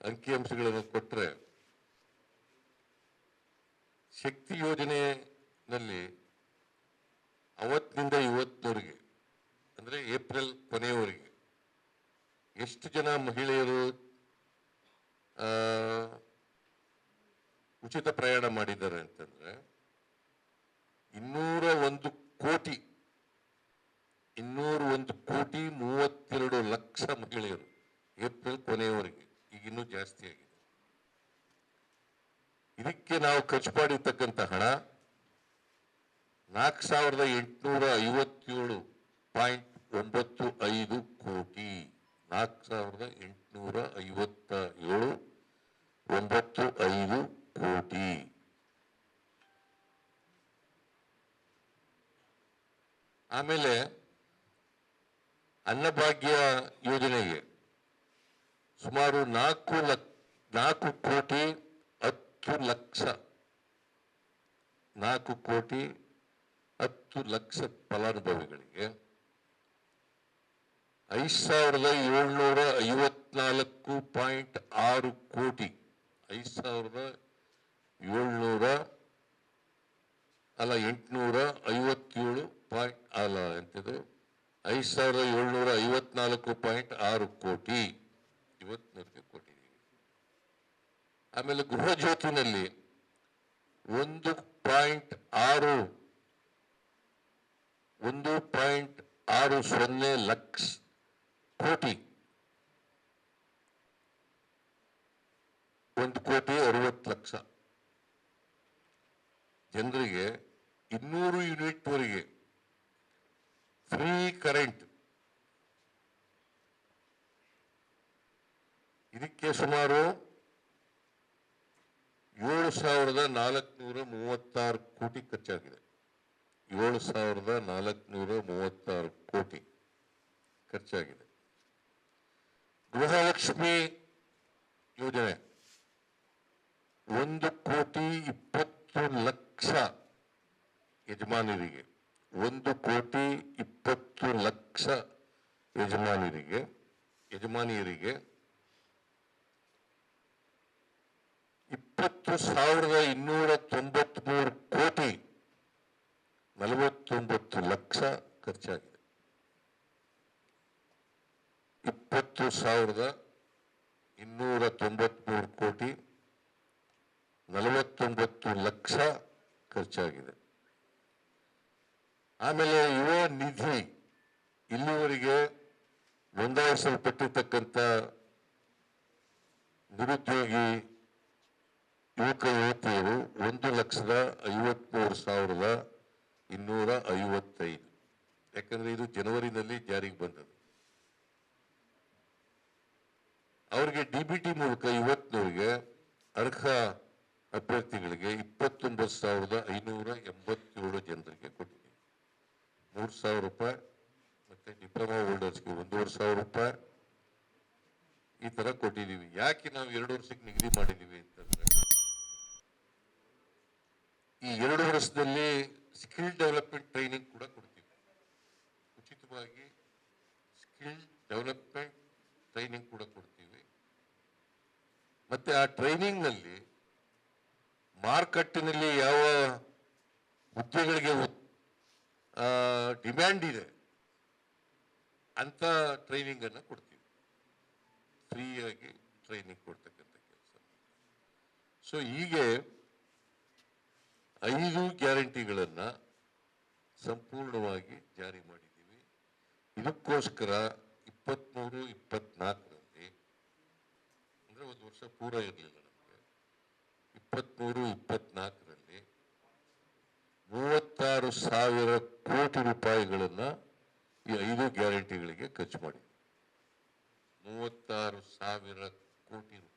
ಅಂಕಿಅಂಶಗಳನ್ನು ಕೊಟ್ಟರೆ ಶಕ್ತಿ ಯೋಜನೆಯಲ್ಲಿ ಅವತ್ತಿನಿಂದ ಇವತ್ತಿನವರೆಗೆ ಅಂದರೆ ಏಪ್ರಿಲ್ ಕೊನೆಯವರೆಗೆ ಎಷ್ಟು ಜನ ಮಹಿಳೆಯರು ಉಚಿತ ಪ್ರಯಾಣ ಮಾಡಿದ್ದಾರೆ ಅಂತಂದ್ರೆ ಇನ್ನೂರ ಒಂದು ಕೋಟಿ, ಇನ್ನೂರ ಒಂದು ಕೋಟಿ ಮೂವತ್ತೆರಡು ಲಕ್ಷ ಮಹಿಳೆಯರು ಏಪ್ರಿಲ್ ಕೊನೆಯವರೆಗೆ ಈಗ ಇನ್ನೂ ಜಾಸ್ತಿ ಆಗಿದೆ ಇದಕ್ಕೆ ನಾವು ಖರ್ಚು ಮಾಡಿರ್ತಕ್ಕಂಥ ಹಣ ನಾಲ್ಕು ಸಾವಿರದ ಎಂಟುನೂರ ಐವತ್ತೇಳು ಪಾಯಿಂಟ್ ಒಂಬತ್ತು ಐದು ಕೋಟಿ. ನಾಲ್ಕು ಸಾವಿರದ ಎಂಟುನೂರ ಐವತ್ತ ಏಳು ಒಂಬತ್ತು ಐದು ಕೋಟಿ. ಆಮೇಲೆ ಅನ್ನಭಾಗ್ಯ ಯೋಜನೆಗೆ ಸುಮಾರು ನಾಲ್ಕು ಲಕ್ ನಾಲ್ಕು ಕೋಟಿ ಹತ್ತು ಲಕ್ಷ ನಾಲ್ಕು ಕೋಟಿ ಹತ್ತು ಲಕ್ಷ ಫಲಾನುಭವಿಗಳಿಗೆ ಐದು ಸಾವಿರದ ಏಳ್ನೂರ ಐವತ್ನಾಲ್ಕು ಪಾಯಿಂಟ್ ಆರು ಕೋಟಿ, ಐದು ಸಾವಿರದ ಏಳ್ನೂರ ಅಲ್ಲ, ಎಂಟುನೂರ ಐವತ್ತೇಳು ಪಾಯಿಂಟ್ ಅಲ್ಲ ಎಂತದು ಐದು ಸಾವಿರದ ಏಳ್ನೂರ ಐವತ್ನಾಲ್ಕು ಪಾಯಿಂಟ್ ಆರು ಕೋಟಿ ಇವತ್ತು ಕೊಟ್ಟಿದ್ದೀವಿ ಆಮೇಲೆ ಗೃಹ ಜ್ಯೋತಿನಲ್ಲಿ ಒಂದು ಪಾಯಿಂಟ್ ಆರು. ಒಂದು ಪಾಯಿಂಟ್ ಆರು ಸೊನ್ನೆ ಲಕ್ಷ ಕೋಟಿ. ಒಂದು ಕೋಟಿ ಅರವತ್ತು ಲಕ್ಷ. ಜನರಿಗೆ ಇನ್ನೂರು ಯೂನಿಟ್ವರೆಗೆ ಫ್ರೀ ಕರೆಂಟ್. ಇದಕ್ಕೆ ಸುಮಾರು ಏಳು ಸಾವಿರದ ನಾಲ್ಕುನೂರ ಮೂವತ್ತಾರು ಕೋಟಿ ಖರ್ಚಾಗಿದೆ. ಏಳು ಸಾವಿರದ ನಾಲ್ಕುನೂರ ಮೂವತ್ತಾರು ಕೋಟಿ ಖರ್ಚಾಗಿದೆ. ಗೃಹಲಕ್ಷ್ಮಿ ಯೋಜನೆ ಒಂದು ಕೋಟಿ ಇಪ್ಪತ್ತು ಲಕ್ಷ ಯಜಮಾನರಿಗೆ, ಒಂದು ಕೋಟಿ ಇಪ್ಪತ್ತು ಲಕ್ಷ ಯಜಮಾನರಿಗೆ, ಯಜಮಾನಿಯರಿಗೆ ಇಪ್ಪತ್ತು ಸಾವಿರದ ಇನ್ನೂರ ತೊಂಬತ್ಮೂರು ಕೋಟಿ ನಲವತ್ತೊಂಬತ್ತು ಲಕ್ಷ ಖರ್ಚಾಗಿದೆ. ಇಪ್ಪತ್ತು ಸಾವಿರದ ಇನ್ನೂರ ತೊಂಬತ್ಮೂರು ಕೋಟಿ ನಲವತ್ತೊಂಬತ್ತು ಲಕ್ಷ ಖರ್ಚಾಗಿದೆ. ಆಮೇಲೆ ಯುವ ನಿಧಿ ಇಲ್ಲಿವರೆಗೆ ನೋಂದಾಯಿಸಲ್ಪಟ್ಟಿರ್ತಕ್ಕಂಥ ನಿರುದ್ಯೋಗಿ ಯುವಕ ಯುವತಿಯರು ಒಂದು ಲಕ್ಷದ ಐವತ್ಮೂರು ಸಾವಿರದ ಇನ್ನೂರ ಐವತ್ತೈದು. ಯಾಕಂದ್ರೆ ಇದು ಜನವರಿನಲ್ಲಿ ಜಾರಿಗೆ ಬಂದದ್ದು. ಅವರಿಗೆ ಡಿ ಬಿ ಟಿ ಮೂಲಕ ಇವತ್ತಿನವರಿಗೆ ಅರ್ಹ ಅಭ್ಯರ್ಥಿಗಳಿಗೆ ಇಪ್ಪತ್ತೊಂಬತ್ತು ಸಾವಿರದ ಐನೂರ ಎಂಬತ್ತೇಳು ಜನರಿಗೆ ಕೊಟ್ಟಿದ್ದೀವಿ ಮೂರು ಸಾವಿರ ರೂಪಾಯಿ ಮತ್ತೆ ಡಿಪ್ಲೊಮಾ ಹೋಲ್ಡರ್ಸ್ಗೆ ಒಂದೂವರೆ ಸಾವಿರ ರೂಪಾಯಿ ಈ ಥರ ಕೊಟ್ಟಿದ್ದೀವಿ. ಯಾಕೆ ನಾವು ಎರಡು ವರ್ಷಕ್ಕೆ ನಿಗದಿ ಮಾಡಿದ್ದೀವಿ ಅಂತಂದ್ರೆ ಈ ಎರಡು ವರ್ಷದಲ್ಲಿ ಸ್ಕಿಲ್ ಡೆವಲಪ್ಮೆಂಟ್ ಟ್ರೈನಿಂಗ್ ಕೂಡ ಕೊಡ್ತೀವಿ. ಉಚಿತವಾಗಿ ಸ್ಕಿಲ್ ಡೆವಲಪ್ಮೆಂಟ್ ಟ್ರೈನಿಂಗ್ ಕೂಡ ಕೊಡ್ತೀವಿ. ಮತ್ತೆ ಆ ಟ್ರೈನಿಂಗ್ನಲ್ಲಿ ಮಾರುಕಟ್ಟೆನಲ್ಲಿ ಯಾವ ಹುದ್ದೆಗಳಿಗೆ ಡಿಮ್ಯಾಂಡ್ ಇದೆ ಅಂತ ಟ್ರೈನಿಂಗ್ ಅನ್ನು ಕೊಡ್ತೀವಿ. ಫ್ರೀಯಾಗಿ ಟ್ರೈನಿಂಗ್ ಕೊಡ್ತಕ್ಕಂಥ ಕೆಲಸ. ಸೊ ಹೀಗೆ ಐದು ಗ್ಯಾರಂಟಿಗಳನ್ನು ಸಂಪೂರ್ಣವಾಗಿ ಜಾರಿ ಮಾಡಿದ್ದೀವಿ. ಇದಕ್ಕೋಸ್ಕರ ಇಪ್ಪತ್ಮೂರು, ಇಪ್ಪತ್ನಾಲ್ಕರಲ್ಲಿ, ಅಂದ್ರೆ ಒಂದು ವರ್ಷ ಪೂರ ಇರಲಿಲ್ಲ ನಮಗೆ. ಇಪ್ಪತ್ಮೂರು, ಇಪ್ಪತ್ನಾಲ್ಕರಲ್ಲಿ ಮೂವತ್ತಾರು ಸಾವಿರ ಕೋಟಿ ರೂಪಾಯಿಗಳನ್ನು ಈ ಐದು ಗ್ಯಾರಂಟಿಗಳಿಗೆ ಖರ್ಚು ಮಾಡಿ ಮೂವತ್ತಾರು ಸಾವಿರ ಕೋಟಿ ರೂಪಾಯಿ.